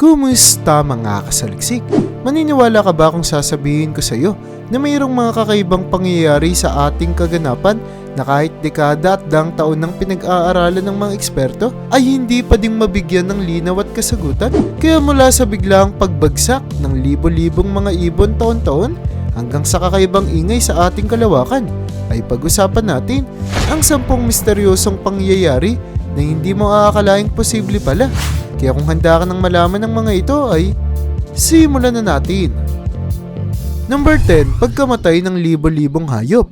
Kumusta mga kasaliksik? Maniniwala ka ba kung sasabihin ko sa iyo na mayroong mga kakaibang pangyayari sa ating kaganapan na kahit dekada at daang taon ng pinag-aaralan ng mga eksperto ay hindi pa ding mabigyan ng linaw at kasagutan? Kaya mula sa biglang pagbagsak ng libo-libong mga ibon taon-taon hanggang sa kakaibang ingay sa ating kalawakan ay pag-usapan natin ang sampung misteryosong pangyayari na hindi mo aakalaing posible pala. Kaya kung handa ka ng malaman ng mga ito ay simulan na natin. Number 10, pagkamatay ng libo-libong hayop.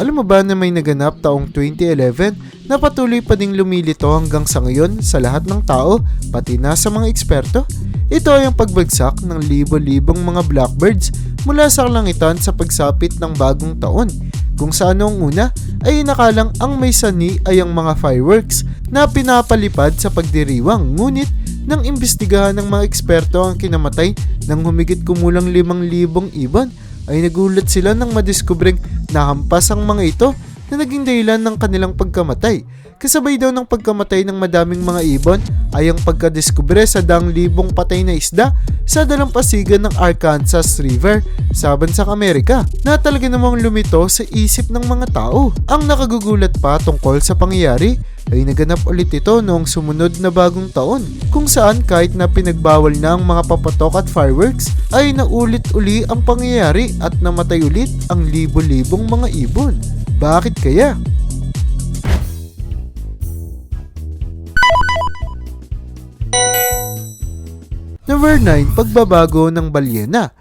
Alam mo ba na may naganap taong 2011 na patuloy pa ding lumilito hanggang sa ngayon sa lahat ng tao, pati na sa mga eksperto? Ito ay ang pagbagsak ng libo-libong mga blackbirds mula sa kalangitan sa pagsapit ng bagong taon kung sa noong una ay nakalang ang may sani ay ang mga fireworks na pinapalipad sa pagdiriwang ngunit nang imbestigahan ng mga eksperto ang kinamatay ng humigit kumulang 5,000 ibon ay nagulat sila nang madiskubreng nahampas ang mga ito na naging dahilan ng kanilang pagkamatay. Kasabay daw ng pagkamatay ng madaming mga ibon ay ang pagkadiskubre sa daang libong patay na isda sa dalampasigan ng Arkansas River sa bansang Amerika na talaga namang lumito sa isip ng mga tao. Ang nakagugulat pa tungkol sa pangyayari ay naganap ulit ito noong sumunod na bagong taon kung saan kahit na pinagbawal na ang mga papatok at fireworks ay naulit uli ang pangyayari at namatay ulit ang libo-libong mga ibon. Bakit kaya? Number 9, pagbabago ng balyena.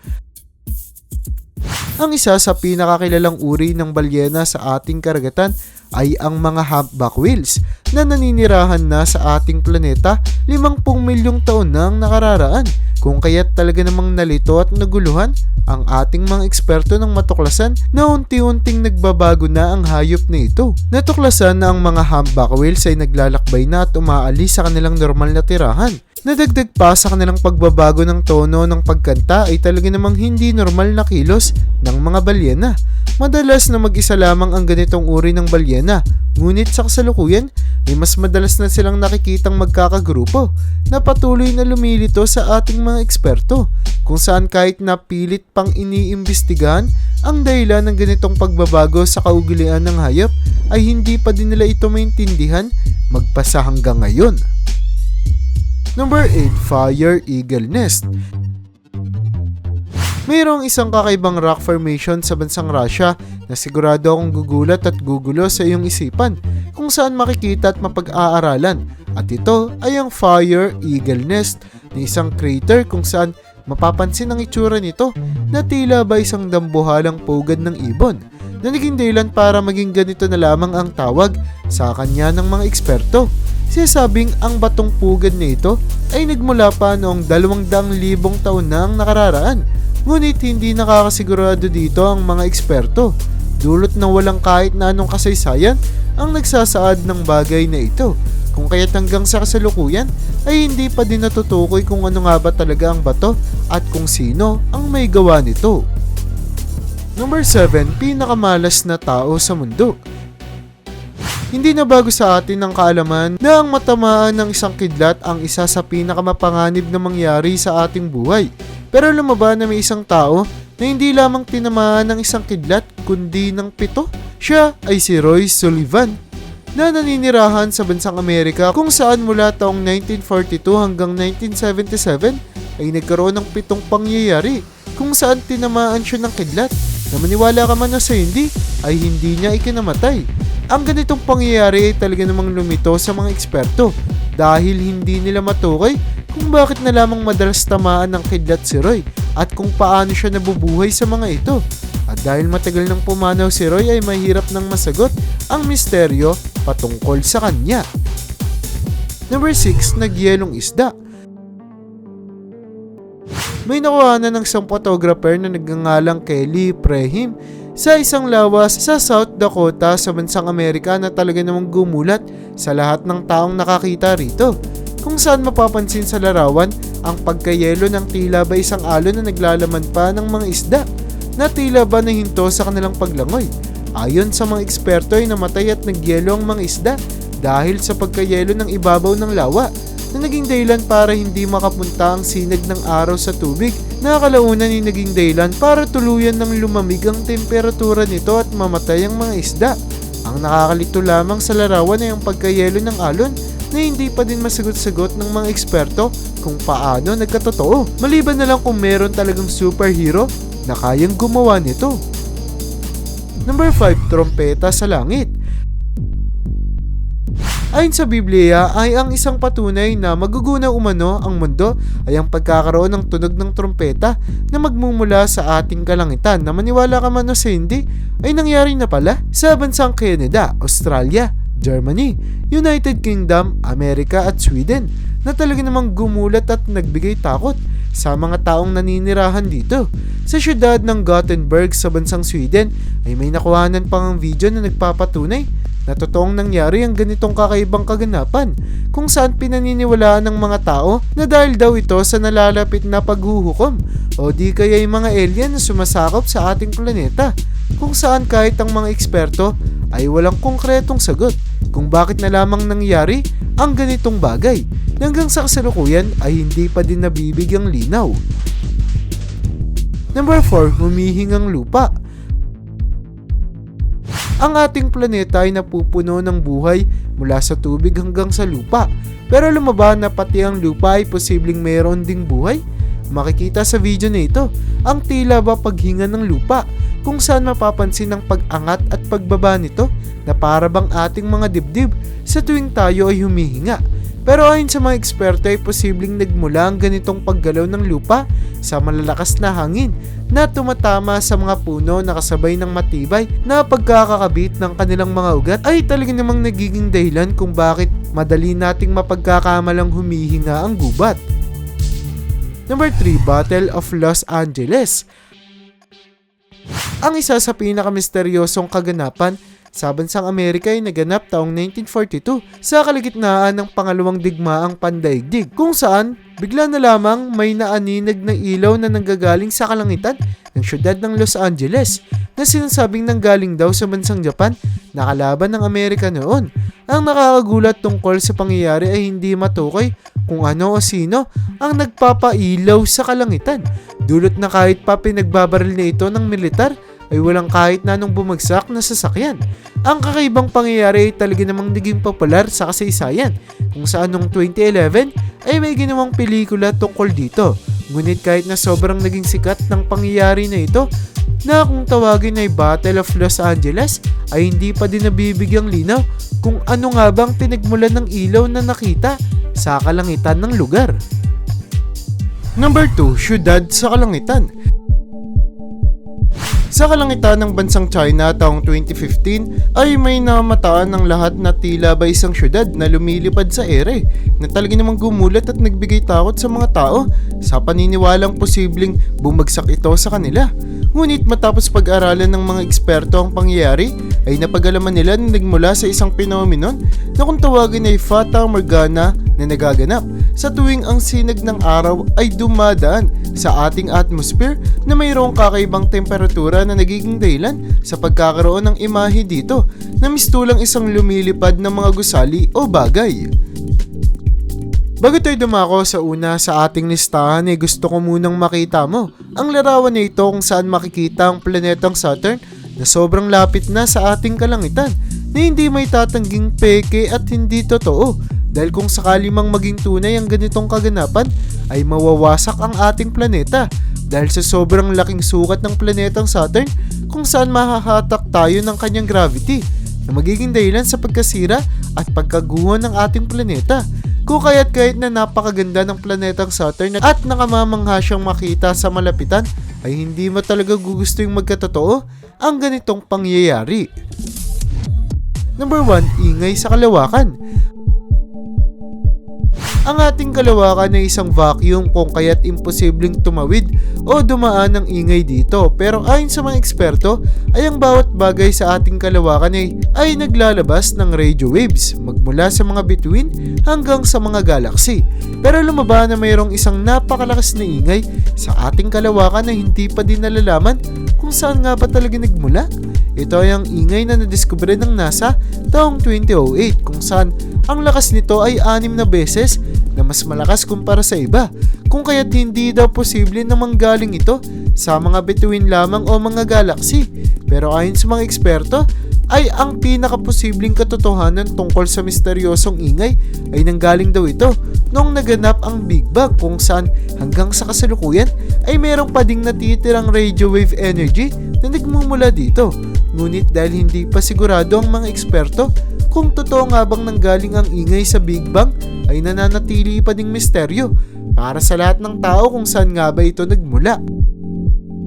Ang isa sa pinakakilalang uri ng balyena sa ating karagatan ay ang mga humpback whales na naninirahan na sa ating planeta 50 milyong taon na ang nakararaan. Kung kaya't talaga namang nalito at naguluhan ang ating mga eksperto ng matuklasan na unti-unting nagbabago na ang hayop na ito. Natuklasan na ang mga humpback whales ay naglalakbay na at umaalis sa kanilang normal na tirahan. Nadagdag pa sa kanilang pagbabago ng tono ng pagkanta ay talaga namang hindi normal na kilos ng mga balyena. Madalas na mag-isa lamang ang ganitong uri ng balyena, ngunit sa kasalukuyan ay mas madalas na silang nakikitang magkakagrupo na patuloy na lumilito sa ating mga eksperto kung saan kahit napilit pang iniimbestigahan ang dahilan ng ganitong pagbabago sa kaugalian ng hayop ay hindi pa din nila ito maintindihan magpasa hanggang ngayon. Number 8, Fire Eagle Nest. Mayroong isang kakaibang rock formation sa bansang Russia na sigurado akong gugulat at gugulo sa iyong isipan kung saan makikita at mapag-aaralan. At ito ay ang Fire Eagle Nest na isang crater kung saan mapapansin ang itsura nito na tila ba isang dambuhalang pugad ng ibon na naging dahilan para maging ganito na lamang ang tawag sa kanya ng mga eksperto. Sinasabing ang batong pugad na ito ay nagmula pa noong 200,000 taon na ang nakararaan. Ngunit hindi nakakasigurado dito ang mga eksperto. Dulot na walang kahit na anong kasaysayan ang nagsasaad ng bagay na ito. Kung kaya't hanggang sa kasalukuyan ay hindi pa din natutukoy kung ano nga ba talaga ang bato at kung sino ang may gawa nito. Number 7, pinakamalas na tao sa mundo. Hindi na bago sa atin ang kaalaman na ang matamaan ng isang kidlat ang isa sa pinakamapanganib na mangyari sa ating buhay. Pero alam mo ba na may isang tao na hindi lamang tinamaan ng isang kidlat kundi ng pito? Siya ay si Roy Sullivan na naninirahan sa bansang Amerika kung saan mula taong 1942 hanggang 1977 ay nagkaroon ng pitong pangyayari kung saan tinamaan siya ng kidlat na maniwala ka man na sa hindi ay hindi niya ikinamatay. Ang ganitong pangyayari ay talaga namang lumito sa mga eksperto dahil hindi nila matukoy kung bakit na lamang madalas tamaan ng kidlat si Roy at kung paano siya nabubuhay sa mga ito. At dahil matagal nang pumanaw si Roy ay mahirap nang masagot ang misteryo patungkol sa kanya. Number 6, nagyelong isda. May nakuha na ng isang photographer na nagngangalang Kelly Prehim sa isang lawas sa South Dakota sa bansang Amerika na talaga namang gumulat sa lahat ng taong nakakita rito. Kung saan mapapansin sa larawan ang pagkayelo ng tila ba isang alon na naglalaman pa ng mga isda na tila ba nahinto sa kanilang paglangoy. Ayon sa mga eksperto ay namatay at nagyelo ang mga isda dahil sa pagkayelo ng ibabaw ng lawa na naging dahilan para hindi makapunta ang sinag ng araw sa tubig na kalaunan ay naging dahilan para tuluyan ng lumamig ang temperatura nito at mamatay ang mga isda. Ang nakakalito lamang sa larawan ay ang pagkayelo ng alon na hindi pa din masagot-sagot ng mga eksperto kung paano nagkatotoo. Maliban na lang kung meron talagang superhero na kayang gumawa nito. Number 5, trompeta sa langit. Ayon sa Biblia ay ang isang patunay na maguguna umano ang mundo ay ang pagkakaroon ng tunog ng trompeta na magmumula sa ating kalangitan na maniwala ka man o sa hindi ay nangyari na pala sa bansang Canada, Australia, Germany, United Kingdom, Amerika at Sweden na talaga namang gumulat at nagbigay takot sa mga taong naninirahan dito. Sa syudad ng Gothenburg sa bansang Sweden ay may nakuhanan pang ang video na nagpapatunay na totoong nangyari ang ganitong kakaibang kaganapan kung saan pinaniniwalaan ng mga tao na dahil daw ito sa nalalapit na paghuhukom o di kaya yung mga alien na sumasakop sa ating planeta kung saan kahit ang mga eksperto ay walang konkretong sagot kung bakit na lamang nangyari ang ganitong bagay hanggang sa kasalukuyan ay hindi pa din nabibigyang linaw. Number 4, humihingang lupa. Ang ating planeta ay napupuno ng buhay mula sa tubig hanggang sa lupa. Pero lumaba na pati ang lupa ay posibleng mayroon ding buhay. Makikita sa video na ito ang tila ba paghinga ng lupa kung saan mapapansin ang pag-angat at pagbaba nito na para bang ating mga dibdib sa tuwing tayo ay humihinga. Pero ayon sa mga eksperto ay posibleng nagmula ang ganitong paggalaw ng lupa sa malalakas na hangin na tumatama sa mga puno na kasabay ng matibay na pagkakakabit ng kanilang mga ugat ay talaga namang nagiging dahilan kung bakit madali nating mapagkakamalang humihinga ang gubat. Number 3, Battle of Los Angeles. Ang isa sa pinakamisteryosong kaganapan sa bansang Amerika ay naganap taong 1942 sa kaligitnaan ng pangalawang digmaang pandaigdig kung saan bigla na lamang may naaninag na ilaw na nanggagaling sa kalangitan ng syudad ng Los Angeles na sinasabing nanggaling daw sa bansang Japan na kalaban ng Amerika noon. Ang nakakagulat tungkol sa pangyayari ay hindi matukoy kung ano o sino ang nagpapailaw sa kalangitan. Dulot na kahit pa pinagbabaril na ito ng militar ay walang kahit na anong bumagsak na sasakyan. Ang kakaibang pangyayari ay talaga namang naging popular sa kasaysayan kung saan noong 2011 ay may ginawang pelikula tungkol dito. Ngunit kahit na sobrang naging sikat ng pangyayari na ito, na kung tawagin ay Battle of Los Angeles ay hindi pa din nabibigyang linaw kung ano nga bang pinagmulan ng ilaw na nakita sa kalangitan ng lugar. Number 2, syudad sa kalangitan. Sa kalangitan ng bansang China taong 2015 ay may namataan ng lahat na tila ba isang syudad na lumilipad sa ere na talaga namang gumulat at nagbigay takot sa mga tao sa paniniwalang posibleng bumagsak ito sa kanila. Ngunit matapos pag-aralan ng mga eksperto ang pangyayari ay napagalaman nila na nagmula sa isang phenomenon na kung tawagin ay Fata Morgana na nagaganap sa tuwing ang sinag ng araw ay dumadaan sa ating atmosphere na mayroong kakaibang temperatura na nagiging dahilan sa pagkakaroon ng imahe dito na mistulang isang lumilipad ng mga gusali o bagay. Bago tayo dumako sa una sa ating listahan ay gusto ko munang makita mo ang larawan na ito kung saan makikita ang planetang Saturn na sobrang lapit na sa ating kalangitan na hindi may tatangging peke at hindi totoo dahil kung sakali mang maging tunay ang ganitong kaganapan ay mawawasak ang ating planeta dahil sa sobrang laking sukat ng planetang Saturn kung saan mahahatak tayo ng kanyang gravity na magiging dahilan sa pagkasira at pagkaguho ng ating planeta. Kung kaya't kahit na napakaganda ng planetang Saturn at nakamamangha siyang makita sa malapitan, ay hindi mo talaga gugusto yung magkatotoo ang ganitong pangyayari. Number 1, ingay sa kalawakan. Ang ating kalawakan ay isang vacuum kung kaya't imposibleng tumawid o dumaan ng ingay dito. Pero ayon sa mga eksperto ay ang bawat bagay sa ating kalawakan ay, ay naglalabas ng radio waves magmula sa mga bituin hanggang sa mga galaxy. Pero lumaba na mayroong isang napakalakas na ingay sa ating kalawakan na hindi pa din nalalaman kung saan nga ba talaga nagmula. Ito ay ang ingay na nadiskubre ng NASA taong 2008 kung saan ang lakas nito ay anim na beses na mas malakas kumpara sa iba kung kaya't hindi daw posible na manggaling ito sa mga bituin lamang o mga galaxy. Pero ayon sa mga eksperto, ay ang pinakaposibleng katotohanan tungkol sa misteryosong ingay ay nanggaling daw ito noong naganap ang Big Bang kung saan hanggang sa kasalukuyan ay merong pa ding natitirang radio wave energy na nagmumula dito. Ngunit dahil hindi pa sigurado ang mga eksperto kung totoo nga bang nanggaling ang ingay sa Big Bang ay nananatili pa ding misteryo para sa lahat ng tao kung saan nga ba ito nagmula.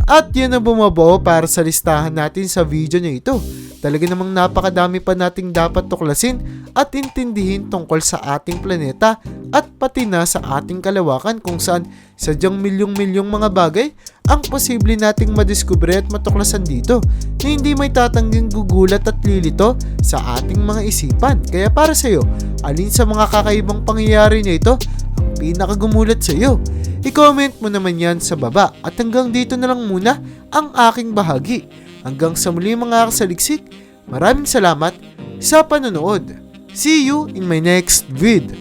At yan ang bumabuo para sa listahan natin sa video na ito. Talaga namang napakadami pa nating dapat tuklasin at intindihin tungkol sa ating planeta at pati na sa ating kalawakan kung saan sadyang milyong-milyong mga bagay ang posible nating madiskubre at matuklasan dito na hindi may tatangging gugulat at lilito sa ating mga isipan. Kaya para sa iyo, alin sa mga kakaibang pangyayari na ito ang pinakagumulat sa iyo? I-comment mo naman yan sa baba at hanggang dito na lang muna ang aking bahagi. Hanggang sa muli mga kasaliksik, maraming salamat sa panonood. See you in my next vid.